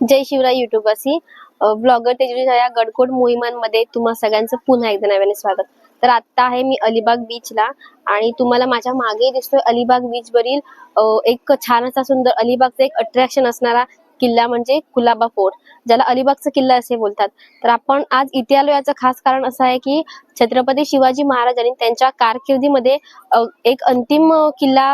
जय Shivray युट्यूबवासी blogger तेजस्वी या गडकोट मोहिमांमध्ये तुम्हा सगळ्यांचं पुन्हा एकदा नव्याने स्वागत. तर आता आहे मी अलिबाग बीचला आणि तुम्हाला माझ्या मागे दिसतोय अलिबाग बीच वरील एक छान असा सुंदर अलिबागचा एक अट्रॅक्शन असणारा किल्ला म्हणजे कुलाबा फोर्ट ज्याला अलिबागचा किल्ला असे बोलतात. तर आपण आज इथे आलो याचं खास कारण असं आहे की छत्रपती शिवाजी महाराजांनी त्यांच्या कारकिर्दीमध्ये एक अंतिम किल्ला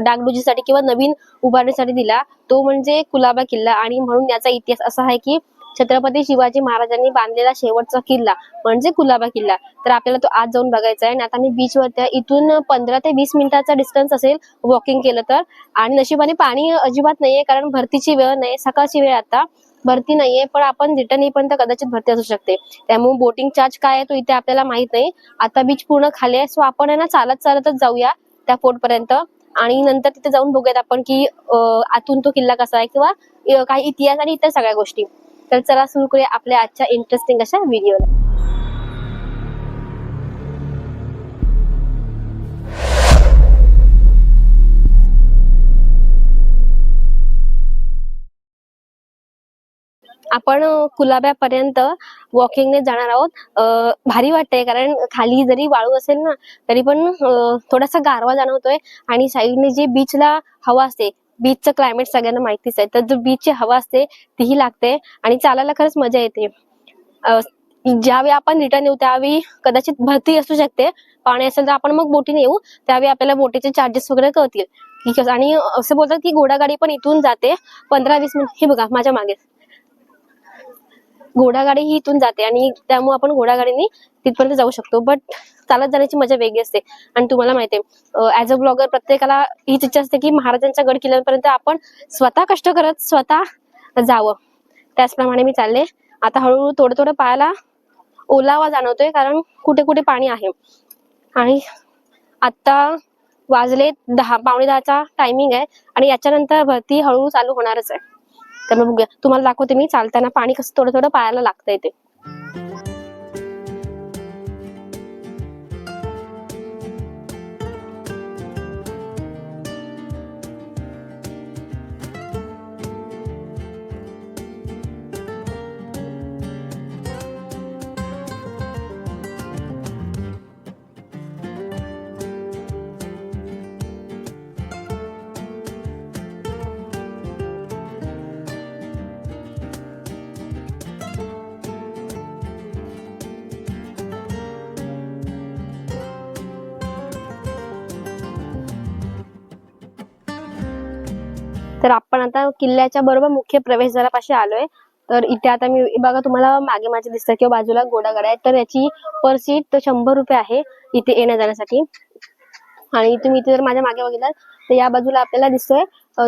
डागडुजीसाठी किंवा नवीन उभारण्यासाठी दिला. तो म्हणजे कुलाबा किल्ला. आणि म्हणून याचा इतिहास असा आहे की छत्रपती शिवाजी महाराजांनी बांधलेला शेवटचा किल्ला म्हणजे कुलाबा किल्ला. तर आपल्याला तो आज जाऊन बघायचा आहे. आणि आता मी बीच वरती इथून पंधरा ते वीस मिनिटाचा डिस्टन्स असेल वॉकिंग केलं तर. आणि नशिबाने पाणी अजिबात नाहीये कारण भरतीची वेळ नाही सकाळची वेळ आता भरती नाहीये पण आपण रिटर्न येईपर्यंत कदाचित भरती असू शकते. त्यामुळे बोटिंग चार्ज काय आहे तो इथे आपल्याला माहीत नाही. आता बीच पूर्ण खाली आहे सो आपण आहे ना चालत चालतच जाऊया त्या फोर्ट पर्यंत. आणि नंतर तिथे जाऊन बघूयात आपण की अं, आतून तो किल्ला कसा आहे किंवा काही इतिहास आणि इतर सगळ्या गोष्टी. तर चला सुरू करूया आपल्या आजच्या इंटरेस्टिंग अशा व्हिडिओला आपण कुलाब्यापर्यंत वॉकिंगने जाणार आहोत. भारी वाटतंय कारण खाली जरी वाळू असेल ना तरी पण थोडासा गारवा जाणवतोय. आणि साईडने जे बीचला हवा असते बीचचं क्लायमेट सगळ्यांना माहितीच आहे. तर जो बीचची हवा असते तीही लागते आणि चालायला खरंच मजा येते. ज्यावेळी आपण रिटर्न येऊ त्यावेळी कदाचित भरती असू शकते. पाणी असेल तर आपण मग बोटीने येऊ. त्यावेळी आपल्याला बोटीचे चार्जेस वगैरे कळतील. आणि असं बोलतात की घोडागाडी पण इथून जाते. पंधरा वीस मिनिट हे बघा माझ्या मागे. घोडागाडी ही इथून जाते आणि त्यामुळे आपण घोडागाडीने तिथपर्यंत जाऊ शकतो. बट चालत जाण्याची मजा वेगळी असते. आणि तुम्हाला माहिती आहे ऍज अ ब्लॉगर प्रत्येकाला हीच इच्छा असते की महाराजांच्या गड किल्ल्यापर्यंत आपण स्वतः कष्ट करत स्वतः जावं. त्याचप्रमाणे मी चालले. आता हळूहळू थोडं थोडं पायाला ओलावा जाणवतोय कारण कुठे कुठे पाणी आहे. आणि आता वाजले दहा पावणे दहाचा टायमिंग आहे आणि याच्यानंतर भरती हळूहळू चालू होणारच आहे. तर मग तुम्हाला दाखवते मी. चालताना पाणी कसं थोडं थोडं पायाला लागतंय ते. तर आपण आता किल्ल्याच्या बरोबर मुख्य प्रवेशद्वारापाशी आलोय. तर इथे आता मी बघा तुम्हाला मागे माझे दिसतात किंवा बाजूला घोडागाड्या आहे. तर याची पर सीट शंभर रुपये आहे इथे येण्या जाण्यासाठी. आणि तुम्ही इथे जर माझ्या मागे बघितलात तर या बाजूला आपल्याला दिसतोय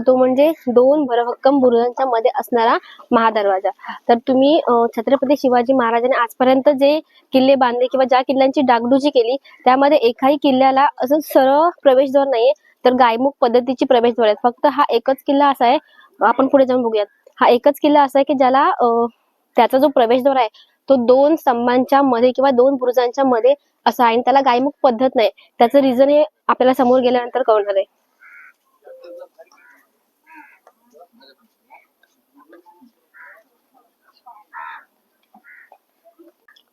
तो म्हणजे दोन भरभक्कम बुरुजांच्या मध्ये असणारा महादरवाजा. तर तुम्ही छत्रपती शिवाजी महाराजांनी आजपर्यंत जे किल्ले बांधले किंवा ज्या किल्ल्यांची डागडुजी केली त्यामध्ये एकाही किल्ल्याला असं सरळ प्रवेशद्वार नाहीये. तर गायमुख पद्धतीची प्रवेशद्वार आहेत फक्त हा एकच किल्ला असा आहे आपण पुढे जाऊन बघूयात. हा एकच किल्ला असा आहे की ज्याला त्याचा जो प्रवेशद्वार आहे तो दोन स्तंभांच्या मध्ये किंवा दोन बुरुजांच्या मध्ये असा आहे आणि त्याला गायमुख पद्धत नाही. त्याचं रिझन हे आपल्याला समोर गेल्यानंतर कळणार आहे.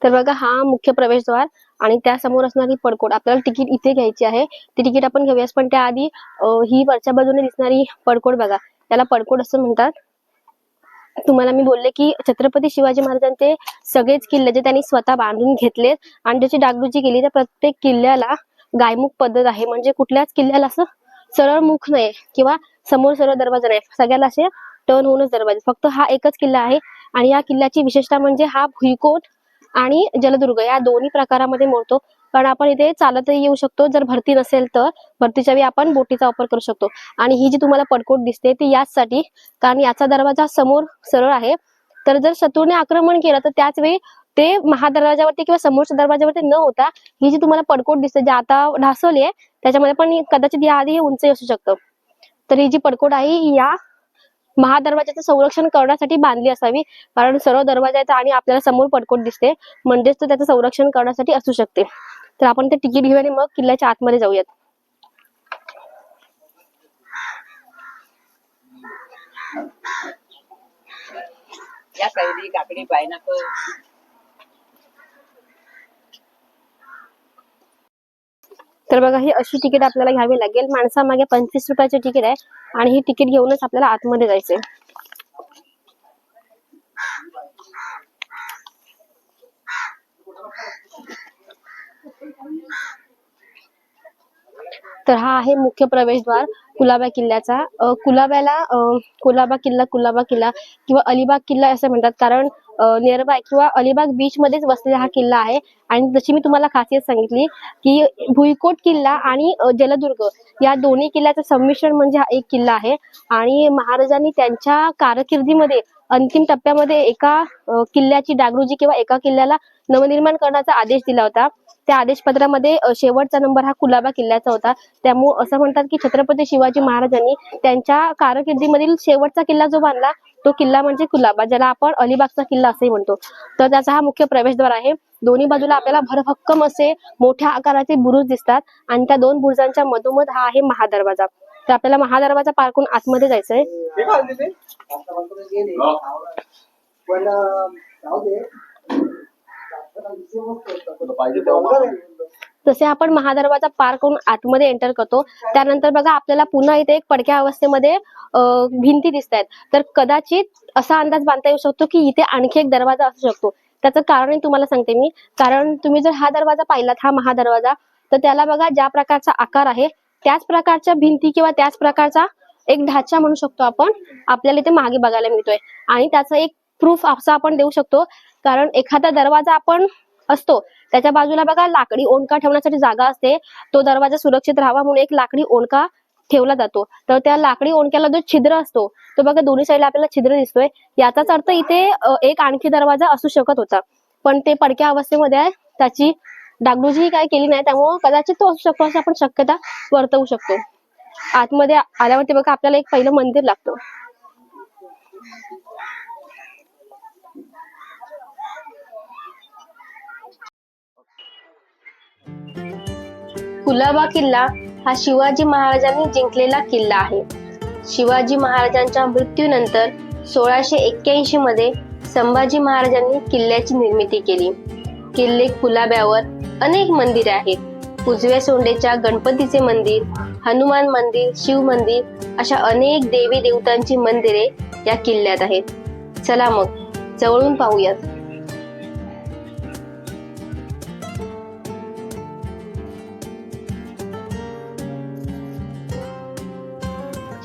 तर बघा हा मुख्य प्रवेशद्वार आणि त्यासमोर असणारी पडकोड. आपल्याला तिकीट इथे घ्यायची आहे. ती तिकीट आपण घेऊयास पण त्याआधी ही वरच्या बाजूने दिसणारी पडकोड बघा. त्याला पडकोड असं म्हणतात. तुम्हाला मी बोलले की छत्रपती शिवाजी महाराजांचे सगळेच किल्ले जे त्यांनी स्वतः बांधून घेतले आणि ज्याची डागडुजी केली त्या प्रत्येक किल्ल्याला गायमुख पद्धत आहे. म्हणजे कुठल्याच किल्ल्याला असं सरळ मुख नाही किंवा समोर सरळ दरवाजा नाही सगळ्याला असे टर्न होऊनच दरवाजे. फक्त हा एकच किल्ला आहे आणि या किल्ल्याची विशेषता म्हणजे हा भुईकोट आणि जलदुर्ग या दोन्ही प्रकारामध्ये मोडतो. कारण आपण इथे चालतही येऊ शकतो. जर भरती नसेल तर भरतीच्या वेळी आपण बोटीचा वापर करू शकतो. आणि ही जी तुम्हाला पडकोट दिसते ती याचसाठी कारण याचा दरवाजा समोर सरळ आहे. तर जर शत्रूने आक्रमण केलं तर त्याच वेळी ते महादरवाजावरती किंवा समोरच्या दरवाजावरती न होता ही जी तुम्हाला पडकोट दिसते जी आता ढासवली आहे त्याच्यामध्ये पण कदाचित या आधी हे उंच असू शकतं. तर ही जी पडकोट आहे या महादरवाजाचं संरक्षण करण्यासाठी बांधली असावी. कारण सर्व दरवाजा आणि आपल्याला समोर पडकोट दिसते. म्हणजेच तो त्याचं संरक्षण करण्यासाठी असू शकते. तर आपण ते तिकीट घेऊ आणि मग किल्ल्याच्या आतमध्ये जाऊयात. या काकडी पायनापल. तर बघा ही अशी तिकीट आपल्याला घ्यावी लागेल. माणसामागे पंचवीस रुपयाचे तिकीट आहे आणि ही तिकीट घेऊनच आपल्याला आतमध्ये जायचंय. तर हा आहे मुख्य प्रवेशद्वार. कुलाबा किल्ल्याचा. कुलाब्याला अं, कुलाबा किल्ला कुलाबा किल्ला किंवा अलिबाग किल्ला असं म्हणतात. कारण नियरबाय किंवा अलिबाग बीच मध्येच वसलेला हा किल्ला आहे. आणि जशी मी तुम्हाला खासियत सांगितली की भुईकोट किल्ला आणि जलदुर्ग या दोन्ही किल्ल्याचं संमिश्रण म्हणजे हा एक किल्ला आहे. आणि महाराजांनी त्यांच्या कारकिर्दीमध्ये अंतिम टप्प्यामध्ये एका किल्ल्याची डागडुजी किंवा एका किल्ल्याला नवनिर्माण करण्याचा आदेश दिला होता. त्या आदेशपत्रामध्ये शेवटचा नंबर हा कुलाबा किल्ल्याचा होता. त्यामुळे असं म्हणतात की छत्रपती शिवाजी महाराजांनी त्यांच्या कारकिर्दीमधील शेवटचा किल्ला जो बांधला तो किल्ला म्हणजे कुलाबा ज्याला आपण अलिबागचा किल्ला असंही म्हणतो. तर त्याचा हा मुख्य प्रवेशद्वार आहे. दोन्ही बाजूला आपल्याला भरभक्कम असे मोठ्या आकाराचे बुरुज दिसतात आणि त्या दोन बुरुजांच्या मधोमध हा आहे महादरवाजा. तर आपल्याला महादरवाजा पार आतमध्ये जायचंय पण तसे आपण महादरवाजा पार करून आतमध्ये एंटर करतो. त्यानंतर बघा आपल्याला पुन्हा इथे एक पडक्या अवस्थेमध्ये भिंती दिसत आहेत तर कदाचित असा अंदाज बांधता येऊ शकतो की इथे आणखी एक दरवाजा असू शकतो. त्याचं कारण तुम्हाला सांगते मी. कारण तुम्ही जर हा दरवाजा पाहिलात हा महादरवाजा तर त्याला बघा ज्या प्रकारचा आकार आहे त्याच प्रकारच्या भिंती किंवा त्याच प्रकारचा एक ढाचा म्हणू शकतो आपण. आपल्याला इथे मागे बघायला मिळतोय. आणि त्याचा एक प्रूफ असा आपण देऊ शकतो कारण एखादा दरवाजा आपण असतो त्याच्या बाजूला बघा लाकडी ओंडका ठेवण्यासाठी जागा असते. तो दरवाजा सुरक्षित राहावा म्हणून एक लाकडी ओंडका ठेवला जातो. तर त्या लाकडी ओंडक्याला जो छिद्र असतो तो बघा दोन्ही साईडला आपल्याला छिद्र दिसतोय. याचाच अर्थ इथे एक आणखी दरवाजा असू शकत होता. पण ते पडक्या अवस्थेमध्ये आहे त्याची डागडुजी काय केली नाही त्यामुळे कदाचित तो असू शकतो अशी आपण शक्यता वर्तवू शकतो. आतमध्ये आल्यावरती बघा आपल्याला एक पहिलं मंदिर लागतं. कुलाबा किल्ला हा शिवाजी महाराजांनी जिंकलेला किल्ला आहे. शिवाजी महाराजांच्या मृत्यूनंतर सोळाशे एक्क्याऐंशी मध्ये संभाजी महाराजांनी किल्ल्याची निर्मिती केली. किल्ले कुलाब्यावर अनेक मंदिरे आहेत. उजव्या सोंडेच्या गणपतीचे मंदिर हनुमान मंदिर शिव मंदिर अशा अनेक देवी देवतांची मंदिरे या किल्ल्यात आहेत. चला मग जवळून पाहूयात.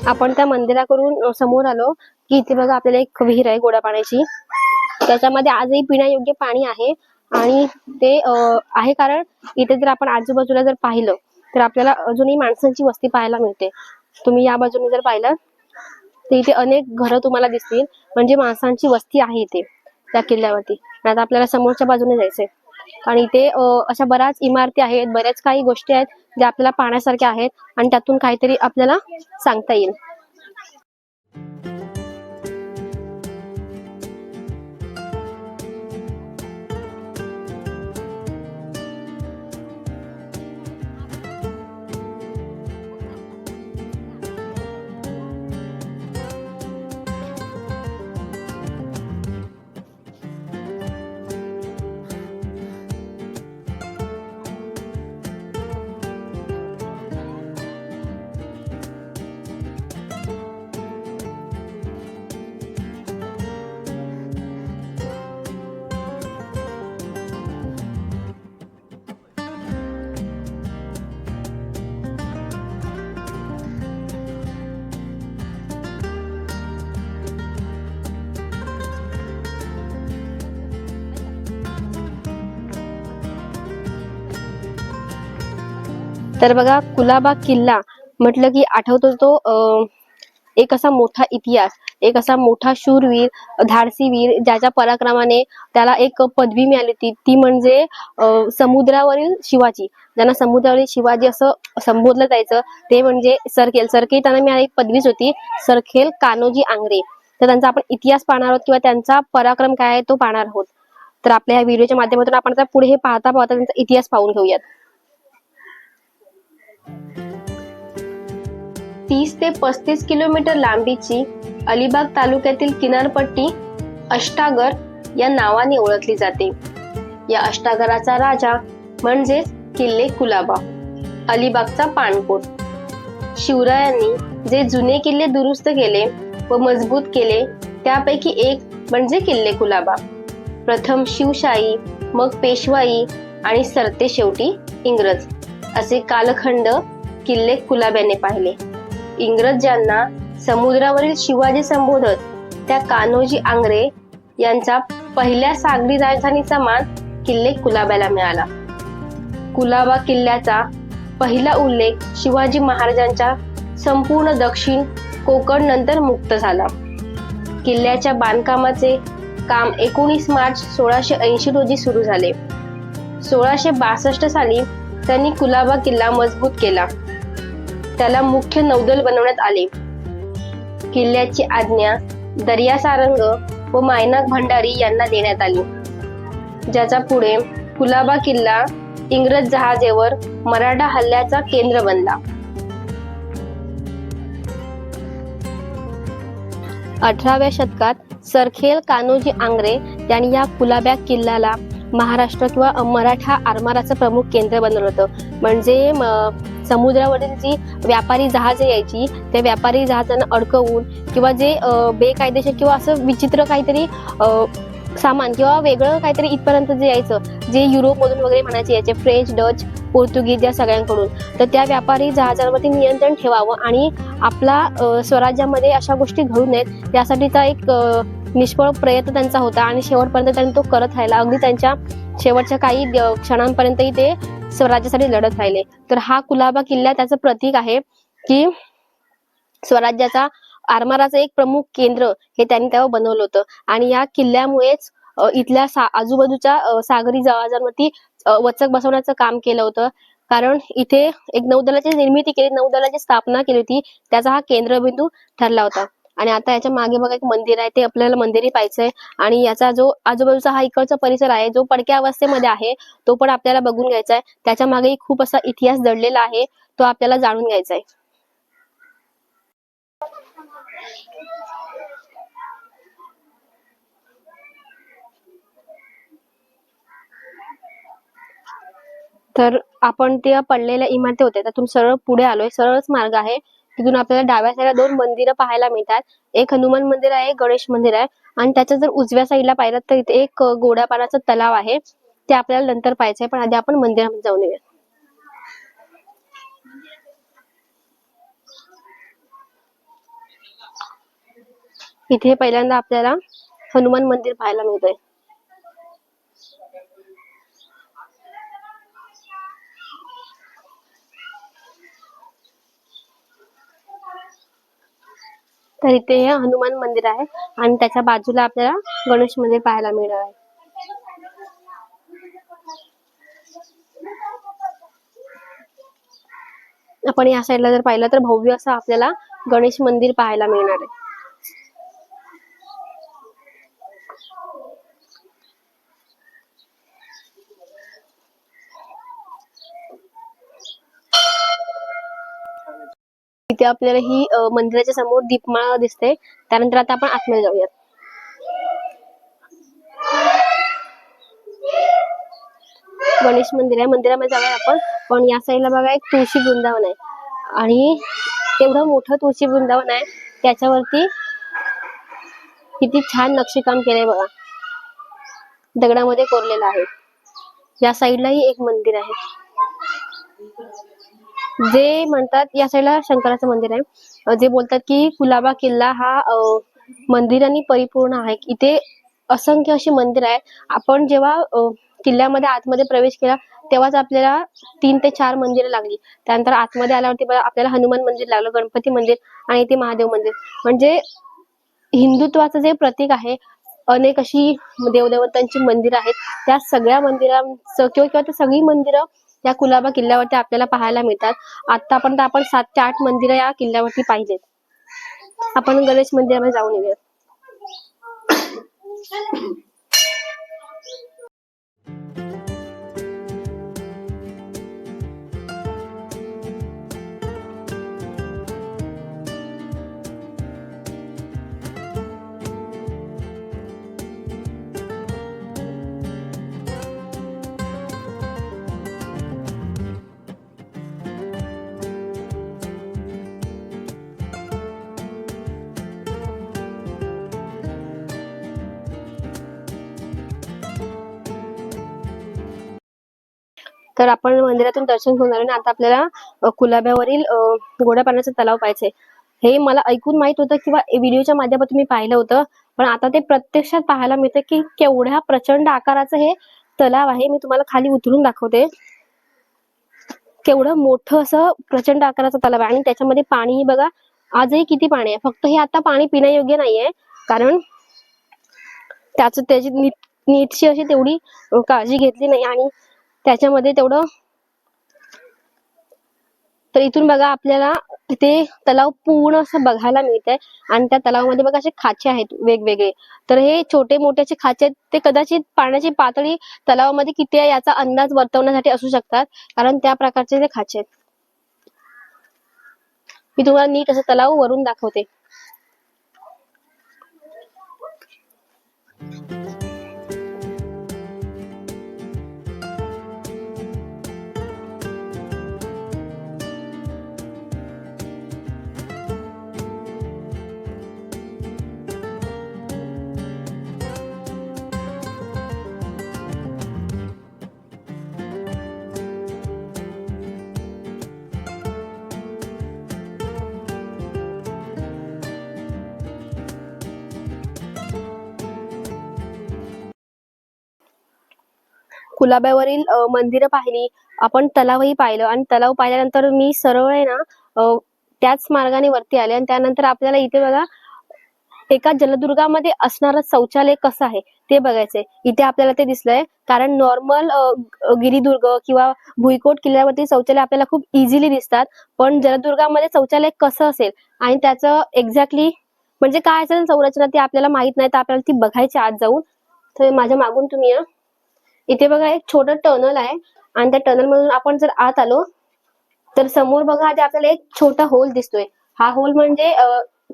आपण त्या मंदिराकडून समोर आलो की इथे बघा आपल्याला एक विहीर आहे गोड्या पाण्याची. त्याच्यामध्ये आजही पिण्यायोग्य पाणी आहे आणि ते आहे कारण इथे जर आपण आजूबाजूला जर पाहिलं तर आपल्याला अजूनही माणसांची वस्ती पाहायला मिळते. तुम्ही या बाजूने जर पाहिलं तर इथे अनेक घरं तुम्हाला दिसतील. म्हणजे माणसांची वस्ती आहे इथे त्या किल्ल्यावरती. आणि आता आपल्याला समोरच्या बाजूने जायचंय. आणि इथे अशा बऱ्याच इमारती आहेत बऱ्याच काही गोष्टी आहेत ज्या आपल्याला पाहण्यासारख्या आहेत आणि त्यातून काहीतरी आपल्याला सांगता येईल. तर बघा कुलाबा किल्ला म्हटलं की आठवतो तो अं, एक असा मोठा इतिहास एक असा मोठा शूरवीर धाडसीवीर ज्याच्या पराक्रमाने त्याला एक पदवी मिळाली ती ती म्हणजे अं, समुद्रावरील शिवाजी. ज्यांना समुद्रावरील शिवाजी असं संबोधलं जायचं ते म्हणजे सरखेल. सरखेल त्यांना मिळाली एक पदवीच होती सरखेल कान्होजी आंग्रे. तर त्यांचा आपण इतिहास पाहणार आहोत किंवा त्यांचा पराक्रम काय आहे तो पाहणार आहोत. तर आपल्या या व्हिडिओच्या माध्यमातून आपण पुढे हे पाहता पाहता त्यांचा इतिहास पाहून घेऊयात. तीस ते पस्तीस किलोमीटर लांबीची अलिबाग तालुक्यातील किनारपट्टी अष्टागर या नावाने ओळखली जाते. या अष्टागराचा राजा म्हणजेच किल्ले कुलाबा अलिबागचा पाणकोट. शिवरायांनी जे जुने किल्ले दुरुस्त केले व मजबूत केले त्यापैकी एक म्हणजे किल्ले कुलाबा. प्रथम शिवशाही मग पेशवाई आणि सरते शेवटी इंग्रज. असे कालखंड किल्ले कुलाब्याने पाहिले. इंग्रज ज्यांना समुद्रावरील शिवाजी संबोधत त्या कान्होजी आंग्रे यांचा पहिल्या सागरी राजधानीचा मान किल्ले कुलाब्याला मिळाला. कुलाबा किल्ल्याचा पहिला उल्लेख शिवाजी महाराजांच्या संपूर्ण दक्षिण कोकण नंतर मुक्त झाला. किल्ल्याच्या बांधकामाचे काम एकोणीस मार्च सोळाशे ऐंशी रोजी सुरू झाले. सोळाशे बासष्ट साली त्यांनी कुलाबा किल्ला मजबूत केला. त्याला मुख्य नौदल बनवण्यात आले. किल्ल्याची आज्ञा दर्या सारंग व मायनाक भंडारी यांना देण्यात आली. ज्याचा पुढे कुलाबा किल्ला इंग्रज जहाजेवर मराठा हल्ल्याचा केंद्र बनला. अठराव्या शतकात सरखेल कान्होजी आंग्रे यांनी या कुलाब्या किल्ल्याला महाराष्ट्र किंवा मराठा आरमाराचं प्रमुख केंद्र बनवलं होतं. म्हणजे म- समुद्रावरील जी व्यापारी जहाजे यायची त्या व्यापारी जहाजांना अडकवून किंवा जे बेकायदेशीर किंवा असं विचित्र काहीतरी सामान किंवा वेगळं काहीतरी इथपर्यंत जे यायचं जे युरोपमधून वगैरे म्हणायचे यायचे फ्रेंच डच पोर्तुगीज या सगळ्यांकडून. तर त्या व्यापारी जहाजांवरती नियंत्रण ठेवावं आणि आपला स्वराज्यामध्ये अशा गोष्टी घडू नयेत. त्यासाठीचा एक निष्फळ प्रयत्न त्यांचा होता आणि शेवटपर्यंत त्यांनी तो करत राहिला. अगदी त्यांच्या शेवटच्या काही क्षणांपर्यंतही ते स्वराज्यासाठी लढत राहिले. तर हा कुलाबा किल्ला त्याचं प्रतीक आहे की स्वराज्याचा आरमाराचं एक प्रमुख केंद्र हे त्यांनी तेव्हा बनवलं होतं. आणि या किल्ल्यामुळेच इथल्या सा आजूबाजूच्या सागरी जहाजांवरती वचक बसवण्याचं काम केलं होतं. कारण इथे एक नौदलाची निर्मिती केली नौदलाची स्थापना केली होती. त्याचा हा केंद्रबिंदू ठरला होता. आणि आता याच्या मागे बघा एक मंदिर आहे ते आपल्याला मंदिरही पाहायचंय. आणि याचा जो आजूबाजूचा हा इकडचा परिसर आहे जो पडक्या अवस्थेमध्ये आहे तो पण आपल्याला बघून घ्यायचा आहे त्याच्यामागे खूप असा इतिहास दडलेला आहे तो आपल्याला जाणून घ्यायचा आहे तर आपण त्या पडलेल्या इमारती होत्या त्यातून सरळ पुढे आलोय. सरळच मार्ग आहे. तिथून आपल्याला डाव्या साईडला दोन मंदिरं पाहायला मिळतात. एक हनुमान मंदिर आहे एक गणेश मंदिर आहे. आणि त्याच्या जर उजव्या साईडला पाहिलं तर इथे एक गोड्या पाण्याचा तलाव आहे. ते आपल्याला नंतर पाहायचं आहे. पण आधी आपण मंदिरामध्ये जाऊन येऊया. इथे पहिल्यांदा आपल्याला हनुमान मंदिर पाहायला मिळतंय. तर इथे हे हनुमान मंदिर आहे आणि त्याच्या बाजूला आपल्याला गणेश मंदिर पाहायला मिळणार आहे. आपण या साईडला जर पाहिलं तर भव्य असं आपल्याला गणेश मंदिर पाहायला मिळणार आहे. इथे आपल्याला ही मंदिराच्या समोर दीपमाळा दिसते त्यानंतर आता आपण आतमध्ये जाऊयात. गणेश मंदिर आहे. मंदिरामध्ये जाऊया आपण. पण या साईडला बघा एक तुळशी वृंदावन आहे. आणि एवढं मोठं तुळशी वृंदावन आहे त्याच्यावरती किती छान नक्षीकाम केलंय बघा. दगडामध्ये कोरलेलं आहे. या साईडलाही एक मंदिर आहे. जे म्हणतात या साईडला शंकराचं मंदिर आहे. जे बोलतात की कुलाबा किल्ला हा मंदिरांनी परिपूर्ण आहे. इथे असंख्य अशी मंदिर आहे आपण जेव्हा किल्ल्यामध्ये आतमध्ये प्रवेश केला तेव्हाच आपल्याला तीन ते चार मंदिरं लागली. त्यानंतर आतमध्ये आल्यावरती आपल्याला हनुमान मंदिर लागलं गणपती मंदिर आणि इथे महादेव मंदिर. म्हणजे हिंदुत्वाचं जे प्रतीक आहे अनेक अशी देवदेवतांची मंदिरं आहेत. त्या सगळ्या मंदिरांचं किंवा किंवा ती सगळी मंदिरं या कुलाबा किल्ल्यावरती आपल्याला पाहायला मिळतात. आतापर्यंत आपण सात ते आठ मंदिरं या किल्ल्यावरती पाहिजेत आपण गणेश मंदिरामध्ये जाऊन येऊया तर आपण मंदिरातून दर्शन घेऊन आलो ना आता आपल्याला कुलाब्यावरील गोड्या पाण्याचा तलाव पाहिजे हे मला ऐकून माहीत होतं किंवा व्हिडिओच्या माध्यमातून मी पाहिलं होतं पण आता ते प्रत्यक्षात पाहायला मिळतं की केवढ्या प्रचंड आकाराचं हे तलाव आहे. मी तुम्हाला खाली उतरून दाखवते. केवढं मोठं असं प्रचंड आकाराचं तलाव आहे. आणि त्याच्यामध्ये पाणीही बघा आजही किती पाणी आहे. फक्त हे आता पाणी पिण्यायोग्य नाहीये कारण त्याच त्याची नीट नीटशी अशी तेवढी काळजी घेतली नाही. आणि त्याच्यामध्ये तेवढं. तर इथून बघा आपल्याला ते तलाव पूर्ण असं बघायला मिळतंय. आणि त्या तलावामध्ये बघा असे खाचे आहेत वेगवेगळे. तर हे छोटे मोठे असे खाचे आहेत. ते कदाचित पाण्याची पातळी तलावामध्ये किती आहे याचा अंदाज वर्तवण्यासाठी असू शकतात. कारण त्या प्रकारचे ते खाचे आहेत. मी तुम्हाला नीट असं तलाव वरून दाखवते. कुलाब्यावरील मंदिर मंदिरं पाहिली. आपण तलावही पाहिलं आणि तलाव पाहिल्यानंतर मी सरळ आहे ना त्याच मार्गाने वरती आले आणि त्यानंतर आपल्याला इथे बघा एका जलदुर्गामध्ये असणारं शौचालय कसं आहे ते बघायचंय. इथे आपल्याला ते दिसलंय. कारण नॉर्मल गिरिदुर्ग किंवा भुईकोट किल्ल्यावरती शौचालय आपल्याला खूप इझिली दिसतात. पण जलदुर्गामध्ये शौचालय कसं असेल आणि त्याचं एक्झॅक्टली म्हणजे काय असेल संरचना ती आपल्याला माहीत नाही तर आपल्याला ती बघायची आत जाऊन. तर माझ्या मागून तुम्ही या इथे बघा एक छोटं टनल आहे. आणि त्या टनल मधून आपण जर आत आलो तर समोर बघा आधी आपल्याला एक छोटा होल दिसतोय. हा होल म्हणजे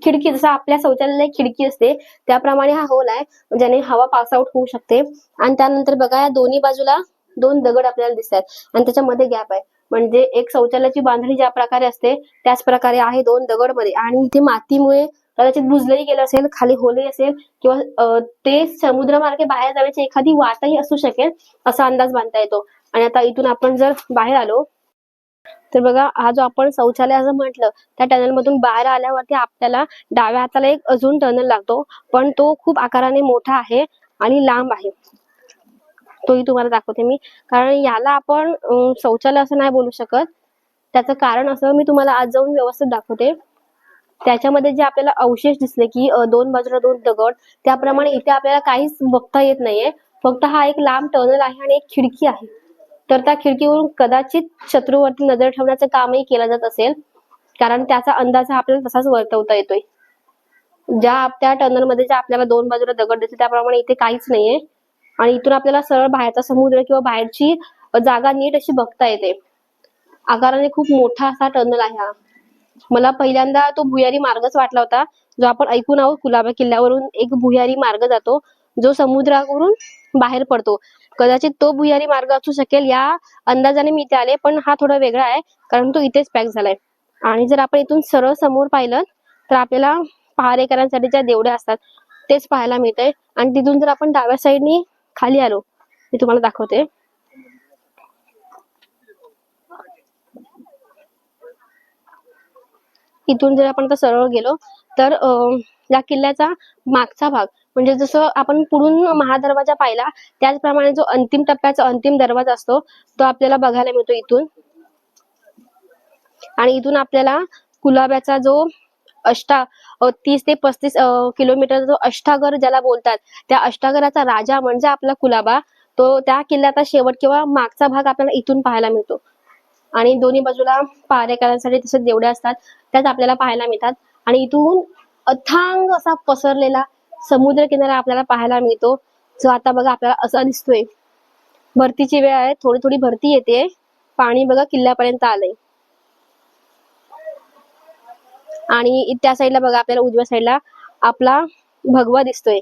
खिडकी. जसं आपल्या शौचालयाला खिडकी असते त्याप्रमाणे हा होल आहे ज्याने हवा पास आउट होऊ शकते. आणि त्यानंतर बघा या दोन्ही बाजूला दोन दगड आपल्याला दिसत आहेत. आणि त्याच्यामध्ये गॅप आहे. म्हणजे एक शौचालयाची बांधणी ज्या प्रकारे असते त्याच प्रकारे आहे दोन दगडमध्ये. आणि इथे मातीमुळे कदाचित बुजलंही गेलं असेल खाली होलही असेल किंवा ते समुद्रमार्गे बाहेर जाण्याची एखादी वाटही असू शकेल असा अंदाज बांधता येतो. आणि आता इथून आपण जर बाहेर आलो तर बघा हा जो आपण शौचालय असं म्हटलं त्या टनल मधून बाहेर आल्यावरती आपल्याला डाव्या हाताला एक अजून टनल लागतो पण तो खूप आकाराने मोठा आहे आणि लांब आहे. तोही तुम्हाला दाखवते मी. कारण याला आपण शौचालय असं नाही बोलू शकत. त्याचं कारण असं मी तुम्हाला आज जाऊन व्यवस्थित दाखवते. त्याच्यामध्ये जे आपल्याला अवशेष दिसले की दोन बाजूला दोन दगड त्याप्रमाणे इथे आपल्याला काहीच बघता येत नाहीये. फक्त हा एक लांब टनल आहे आणि एक खिडकी आहे. तर त्या खिडकीवरून कदाचित शत्रूवरती नजर ठेवण्याचं कामही केलं जात असेल. कारण त्याचा अंदाज हा आपल्याला तसाच वर्तवता येतोय. ज्या त्या टनलमध्ये ज्या आपल्याला दोन बाजूला दगड दिसले त्याप्रमाणे इथे काहीच नाहीये. आणि इथून आपल्याला सरळ बाहेरचा समुद्र किंवा बाहेरची जागा नीट अशी बघता येते. आकाराने खूप मोठा असा टनल आहे हा. मला पहिल्यांदा तो भुयारी मार्गच वाटला होता. जो आपण ऐकून आहोत कुलाबा किल्ल्यावरून एक भुयारी मार्ग जातो जो समुद्रावरून बाहेर पडतो. कदाचित तो भुयारी मार्ग असू शकेल या अंदाजाने मी इथे आले पण हा थोडा वेगळा आहे कारण तो इथेच पॅक झालाय. आणि जर आपण इथून सरळ समोर पाहिलं तर आपल्याला पहारेकरांसाठी ज्या देवड्या असतात तेच पाहायला मिळतंय. आणि तिथून जर आपण डाव्या साईडनी खाली आलो मी तुम्हाला दाखवते. इथून जर आपण आता सरळ गेलो तर अं, या किल्ल्याचा मागचा भाग म्हणजे जसं आपण पुढून महादरवाजा पाहिला त्याचप्रमाणे जो अंतिम टप्प्याचा अंतिम दरवाजा असतो तो आपल्याला बघायला मिळतो इथून. आणि इथून आपल्याला कुलाब्याचा जो अष्टा तीस ते पस्तीस किलोमीटर जो अष्टागर ज्याला बोलतात त्या अष्टागराचा राजा म्हणजे आपला कुलाबा तो त्या किल्ल्याचा शेवट किंवा मागचा भाग आपल्याला इथून पाहायला मिळतो. आणि दोन्ही बाजूला पहारेकरांसाठी तसेच देवड्या असतात. त्याच आपल्याला पाहायला मिळतात. आणि इथून अथांग असा पसरलेला समुद्र किनारा आपल्याला पाहायला मिळतो. जो आता बघा आपल्याला असा दिसतोय. भरतीची वेळ आहे. थोडी थोडी भरती येते. पाणी बघा किल्ल्यापर्यंत आलंय. आणि त्या साईडला बघा आपल्याला उजव्या साईडला आपला भगवा दिसतोय.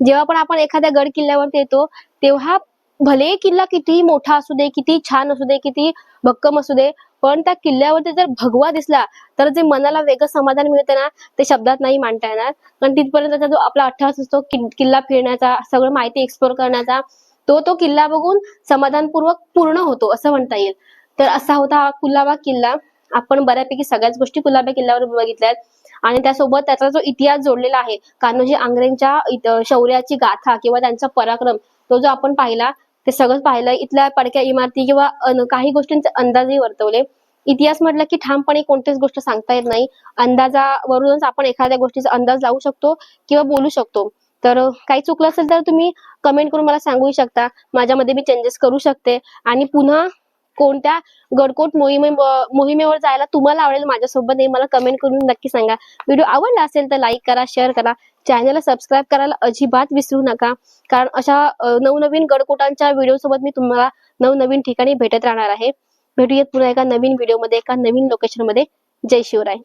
जेव्हा पण आपण एखाद्या गड किल्ल्यावरती येतो तेव्हा भले किल्ला कितीही मोठा असू दे किती छान असू दे किती भक्कम असू दे पण त्या किल्ल्यावरती जर भगवा दिसला तर जे मनाला वेगळं समाधान मिळते ना ते शब्दात नाही मांडता येणार. कारण तिथपर्यंत जो आपला अठ्ठास असतो किल्ला फिरण्याचा सगळं माहिती एक्सप्लोर करण्याचा तो तो किल्ला बघून समाधानपूर्वक पूर्ण होतो असं म्हणता येईल. तर असा होता हा कुलाबा किल्ला. आपण बऱ्यापैकी सगळ्याच गोष्टी कुलाबा किल्ल्यावर बघितल्यात. आणि त्यासोबत त्याचा जो इतिहास जोडलेला आहे कान्होजी आंग्रेंच्या शौर्याची गाथा किंवा त्यांचा पराक्रम तो जो आपण पाहिला ते सगळं पाहिलं इथल्या पडक्या इमारती किंवा काही गोष्टींचे अंदाजही वर्तवले. इतिहास म्हटलं की ठामपणे कोणतीच गोष्ट सांगता येत नाही. अंदाजावरूनच आपण एखाद्या गोष्टीचा अंदाज लावू शकतो किंवा बोलू शकतो. तर काही चुकलं असेल तर तुम्ही कमेंट करून मला सांगू शकता. माझ्यामध्ये मी चेंजेस करू शकते. आणि पुन्हा कोणत्या गडकोट मोहिमे मोहिमेवर जायला तुम्हाला आवडेल माझ्यासोबत हे मला कमेंट करून नक्की सांगा. व्हिडिओ आवडला असेल तर लाईक करा शेअर करा. चॅनलला सबस्क्राईब करायला अजिबात विसरू नका. कारण अशा नवनवीन गडकोटांच्या व्हिडिओ सोबत मी तुम्हाला नवनवीन ठिकाणी भेटत राहणार आहे. भेटूयात पुन्हा एका नवीन व्हिडिओमध्ये एका नवीन लोकेशनमध्ये. जय शिवराय.